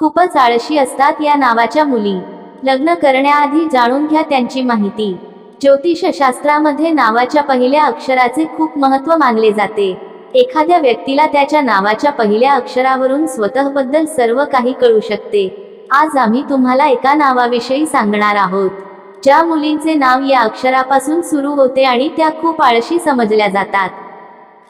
खूपच आळशी असतात या नावाच्या मुली. लग्न करण्याआधी जाणून घ्या त्यांची माहिती. ज्योतिषशास्त्रामध्ये नावाच्या पहिल्या अक्षराचे खूप महत्त्व मानले जाते. एखाद्या व्यक्तीला त्याच्या नावाच्या पहिल्या अक्षरावरून स्वतःबद्दल सर्व काही कळू शकते. आज आम्ही तुम्हाला एका नावाविषयी सांगणार आहोत. ज्या मुलींचे नाव या अक्षरापासून सुरू होते आणि त्या खूप आळशी समजल्या जातात.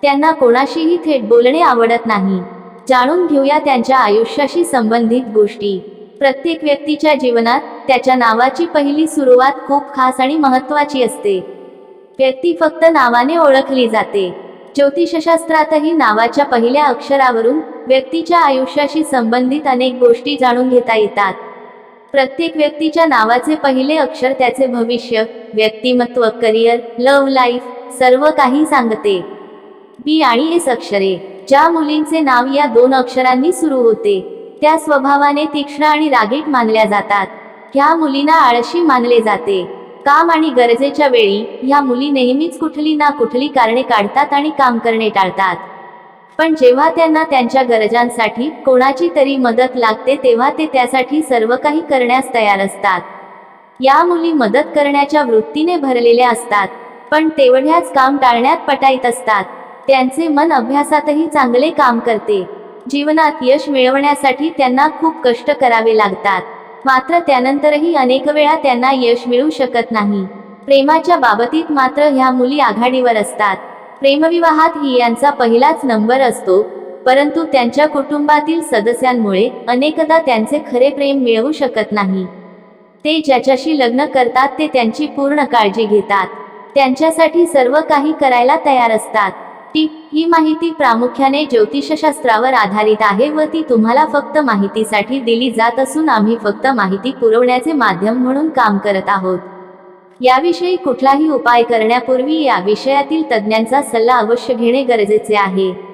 त्यांना कोणाशीही थेट बोलणे आवडत नाही. जाणून घेऊया त्यांच्या आयुष्याशी संबंधित गोष्टी. प्रत्येक व्यक्तीच्या जीवनात त्याच्या नावाची पहिली सुरुवात खूप खास आणि महत्त्वाची असते. व्यक्ती फक्त नावाने ओळखली जाते. ज्योतिषशास्त्रातही नावाच्या पहिल्या अक्षरावरून व्यक्तीच्या आयुष्याशी संबंधित अनेक गोष्टी जाणून घेता येतात. प्रत्येक व्यक्तीच्या नावाचे पहिले अक्षर त्याचे भविष्य व्यक्तिमत्व करिअर लव्ह लाईफ सर्व काही सांगते. बी आणि एस अक्षरे ज्या मुलींचे नाव या दोन अक्षरांनी सुरू होते. त्या स्वभावाने तीक्ष्ण आणि रागीट मानल्या जातात. ह्या मुलींना आळशी मानले जाते. काम आणि गरजेच्या वेळी ह्या मुली नेहमीच कुठली ना कुठली कारणे काढतात आणि काम करणे टाळतात. पण जेव्हा त्यांना त्यांच्या गरजांसाठी कोणाची तरी मदत लागते तेव्हा ते त्यासाठी सर्व काही करण्यास तयार असतात. या मुली मदत करण्याच्या वृत्तीने भरलेल्या असतात पण तेवढ्याच काम टाळण्यात पटाईत असतात. त्यांचे मन अभ्यासातही चांगले काम करते. जीवनात यश मिळवण्यासाठी त्यांना खूप कष्ट करावे लागतात. मात्र त्यानंतरही अनेक वेळा त्यांना यश मिळू शकत नाही. प्रेमाच्या बाबतीत मात्र ह्या मुली आघाडीवर असतात. प्रेमविवाहात ही यांचा पहिलाच नंबर असतो. परंतु त्यांच्या कुटुंबातील सदस्यांमुळे अनेकदा त्यांचे खरे प्रेम मिळवू शकत नाही. ते ज्याच्याशी लग्न करतात ते त्यांची पूर्ण काळजी घेतात. त्यांच्यासाठी सर्व काही करायला तयार असतात. ती ही माहिती प्रामुख्याने ज्योतिषशास्त्रावर आधारित आहे व ती तुम्हाला फक्त माहितीसाठी दिली जात असून आम्ही फक्त माहिती पुरवण्याचे माध्यम म्हणून काम करत आहोत. याविषयी कुठलाही उपाय करण्यापूर्वी या विषयातील तज्ज्ञांचा सल्ला अवश्य घेणे गरजेचे आहे.